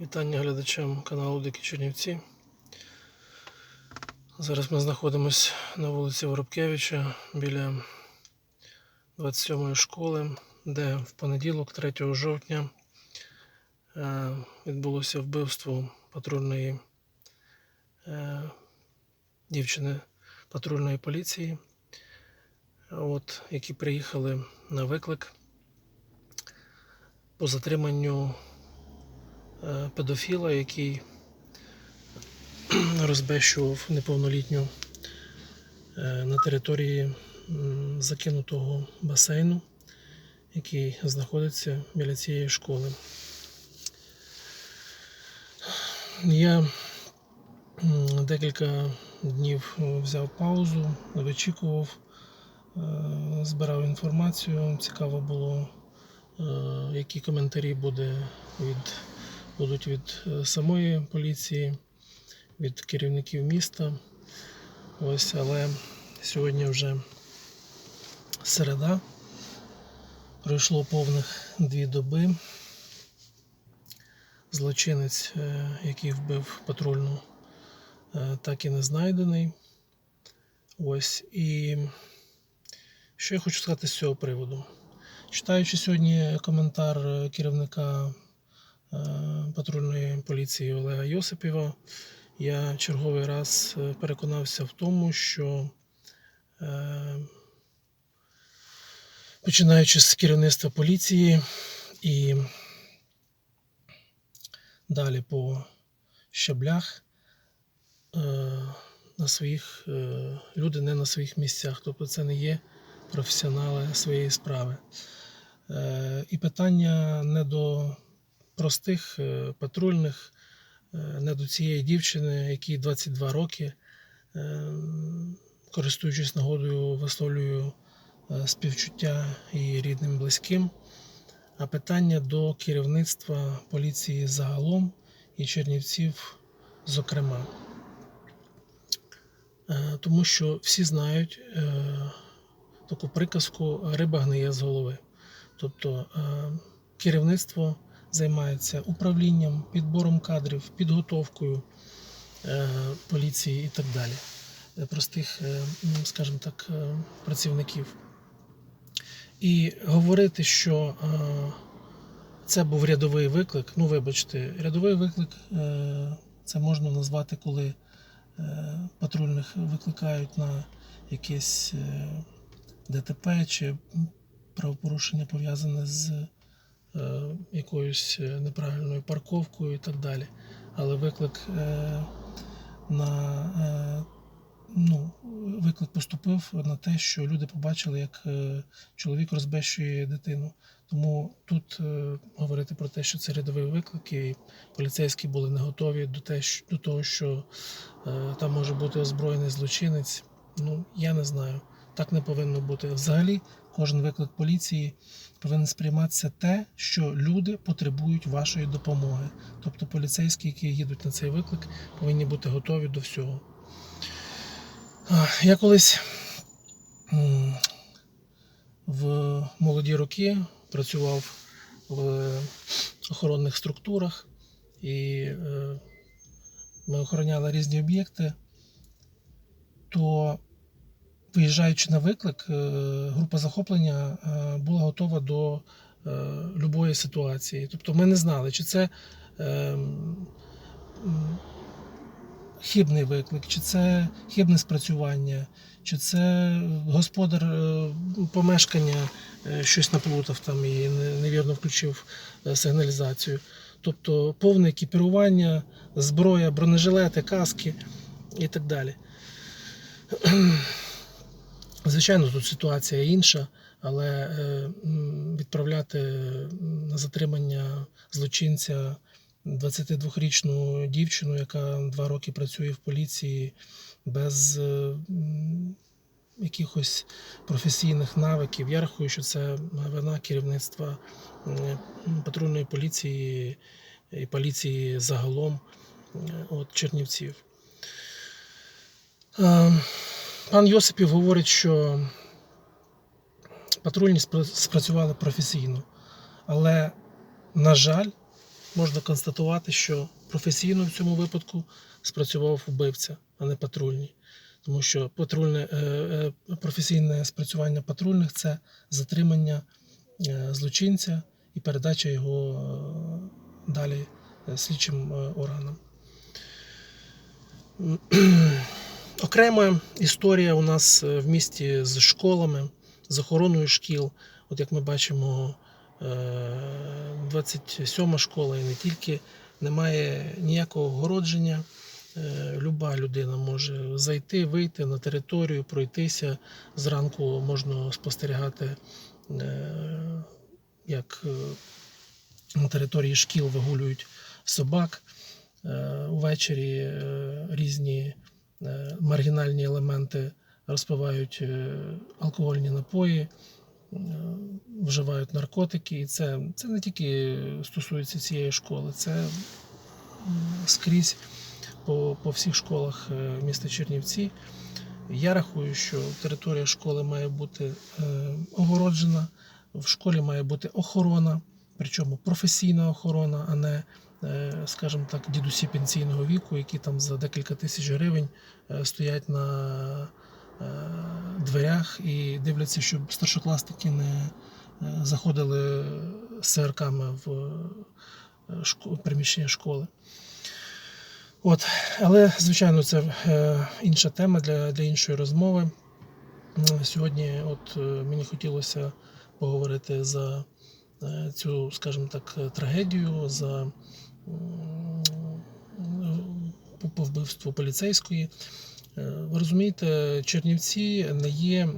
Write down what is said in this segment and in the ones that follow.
Вітання глядачам каналу Дикі Чернівці. Зараз ми знаходимося на вулиці Воробкевича біля 27-ї школи, де в понеділок, 3 жовтня, е, відбулося вбивство патрульної е, дівчини патрульної поліції, от, які приїхали на виклик по затриманню педофіла, який розбещував неповнолітню е, на території закинутого басейну, який знаходиться біля цієї школи. Я декілька днів е, взяв паузу, вичікував, е, збирав інформацію. Цікаво було, е, які коментарі буде від, будуть від е, самої поліції, від керівників міста. Ось, але сьогодні вже середа. Пройшло повних дві доби. Злочинець, е, який вбив патрульну, е, так і не знайдений. Ось. І що я хочу сказати з цього приводу? Читаючи сьогодні коментар керівника патрульної поліції Олега Йосипєва, я черговий раз е, переконався в тому, що е, починаючи з керівництва поліції і далі по щаблях, е, на своїх, е, люди не на своїх місцях, тобто це не є професіонали своєї справи. Е, І питання не до простих е, патрульних, е, не до цієї дівчини, якій 22 роки, Е, користуючись нагодою, висловлюю співчуття і рідним близьким, а питання до керівництва поліції загалом і Чернівців, зокрема. Тому що всі знають таку приказку риба гниє з голови. Тобто керівництво займається управлінням, підбором кадрів, підготовкою е, поліції і так далі. Е, Простих, е, скажімо так, працівників. І говорити, що це був рядовий виклик. Ну, вибачте, рядовий виклик це можна назвати, коли патрульних викликають на якесь ДТП чи правопорушення пов'язане з якоюсь е, неправильною парковкою і так далі. Але виклик е, на е, ну, виклик поступив на те, що люди побачили, як е, чоловік розбещує дитину. Тому тут е, говорити про те, що це рядовий виклик, і поліцейські були не готові до, те, до того, що е, там може бути озброєний злочинець. Ну, я не знаю. Так не повинно бути. Взагалі, кожен виклик поліції повинен сприйматися те, що люди потребують вашої допомоги. Тобто поліцейські, які їдуть на цей виклик, повинні бути готові до всього. Я колись в молоді роки працював в охоронних структурах, і е, ми охороняли різні об'єкти, то виїжджаючи на виклик, е, група захоплення е, була готова до е, любої ситуації. Тобто ми не знали, чи це хибний виклик, чи це хибне спрацювання, чи це господар помешкання щось наплутав там і невірно включив сигналізацію. Тобто повне екіпірування, зброя, бронежилети, каски і так далі. Звичайно, тут ситуація інша, але е, відправляти на затримання злочинця 22-річну дівчину, яка два роки працює в поліції без е, якихось професійних навиків. Я рахую, що це вина керівництва патрульної поліції і поліції загалом е, от Чернівців. Пан Йосипів говорить, що патрульні спрацювали професійно, але, на жаль, можна констатувати, що професійно в цьому випадку спрацював вбивця, а не патрульний. Тому що патрульне, е, е, професійне спрацювання патрульних це затримання е, злочинця і передача його далі слідчим органам. Окрема історія у нас е, в місті з школами, з охороною шкіл. От як ми бачимо, е, 27 школа і не тільки немає ніякого огородження. Е, Люба людина може зайти, вийти на територію, пройтися. Зранку можна спостерігати, е, як е, на території шкіл вигулюють собак. Е, Увечері е, різні е, маргінальні елементи розпивають е, алкогольні напої, е, вживають наркотики. І це, це не тільки стосується цієї школи, це скрізь по, по всіх школах е, міста Чернівці. Я рахую, що територія школи має бути е, огороджена, в школі має бути охорона, причому професійна охорона, а не, е, скажімо так, дідусі пенсійного віку, які там за декілька тисяч гривень е, стоять на е, дверях і дивляться, щоб старшокласники не е, заходили з в е, приміщення школи. От, але, звичайно, це е, інша тема для, для іншої розмови. Сьогодні от, е, мені хотілося поговорити за е, цю, скажімо так, е, трагедію, за по- вбивству поліцейської. Е, Ви розумієте, Чернівці не є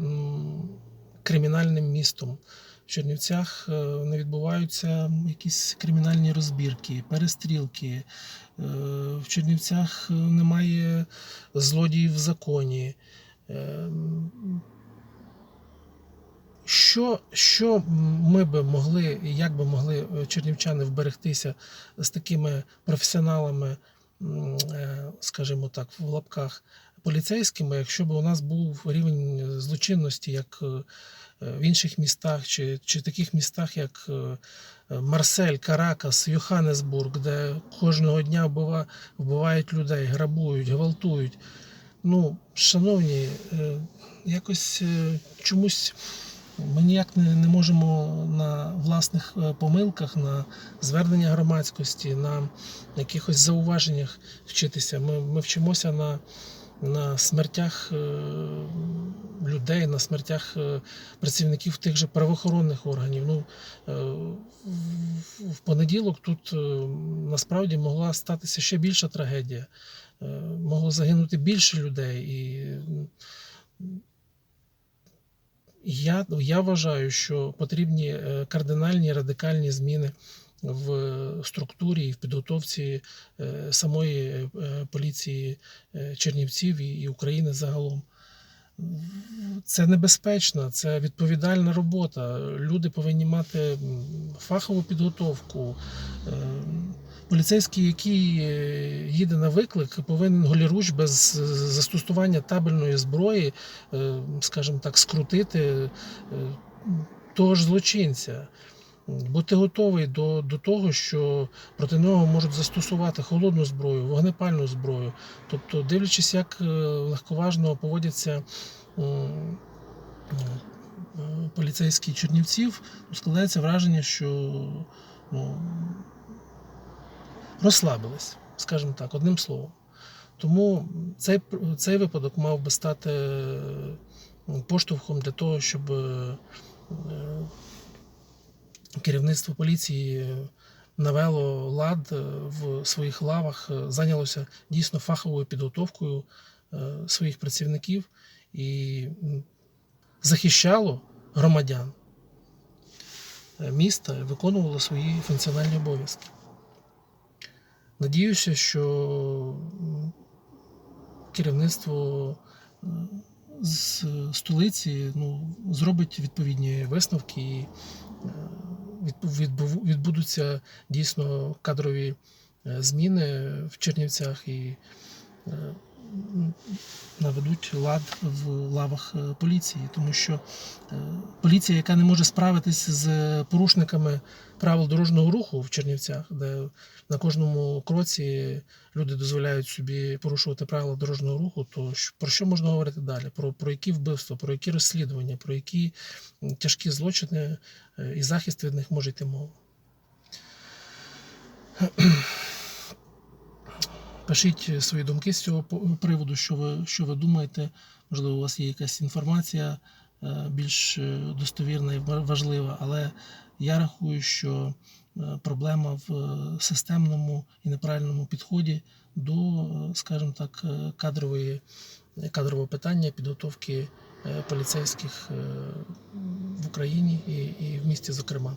кримінальним містом. В Чернівцях е, не відбуваються якісь кримінальні розбірки, перестрілки. Е, В Чернівцях немає злодіїв в законі. Що, що ми би могли, як би могли е, чернівчани вберегтися з такими професіоналами, е, скажімо так, в лапках поліцейськими, якщо б у нас був рівень злочинності, як е, в інших містах, чи, чи таких містах, як Марсель, Каракас, Йоханнесбург, де кожного дня вбива- вбивають людей, грабують, гвалтують. Ну, шановні, якось чомусь ми ніяк не, не можемо на власних е, помилках, на звернення громадськості, на якихось зауваженнях вчитися. Ми, ми вчимося на, на смертях е, людей, на смертях е, працівників тих же правоохоронних органів. Ну, в- понеділок тут насправді могла статися ще більша трагедія. Могло загинути більше людей. І я, я вважаю, що потрібні е, кардинальні радикальні зміни в структурі і в підготовці е, самої е, поліції Чернівців і України загалом. Це небезпечно, це відповідальна робота. Люди повинні мати фахову підготовку. Поліцейський, який е, їде на виклик, повинен голіруч без е, застосування табельної зброї, е, скажімо так, скрутити того ж злочинця. Бути готовий до, до того, що проти нього можуть застосувати холодну зброю, вогнепальну зброю. Тобто, дивлячись, як легковажно поводяться поліцейські Чернівців, складається враження, що ну, розслабились, скажімо так, одним словом. Тому цей, цей випадок мав би стати е, поштовхом для того, щоб е, е, керівництво поліції навело лад е, в своїх лавах, е, зайнялося дійсно фаховою підготовкою е, своїх працівників і захищало громадян е, міста, виконувало свої функціональні обов'язки. Надіюся, що керівництво з столиці ну, зробить відповідні висновки і е, відбу- відбу- відбудуться дійсно кадрові е, зміни в Чернівцях і е, наведуть лад в лавах е, поліції, тому що е, поліція, яка не може справитись з порушниками правил дорожнього руху в Чернівцях, де на кожному кроці люди дозволяють собі порушувати правила дорожнього руху, то про що можна говорити далі? Про, про які вбивства, про які розслідування, про які тяжкі злочини е, і захист від них може йти мова. Пишіть свої думки з цього приводу, що ви, що ви думаєте. Можливо, у вас є якась інформація е, більш е, достовірна і важлива, але я рахую, що е, проблема в е, системному і неправильному підході до, е, скажімо так, е, кадрової, кадрового питання підготовки е, поліцейських е, в Україні і, і в місті, зокрема.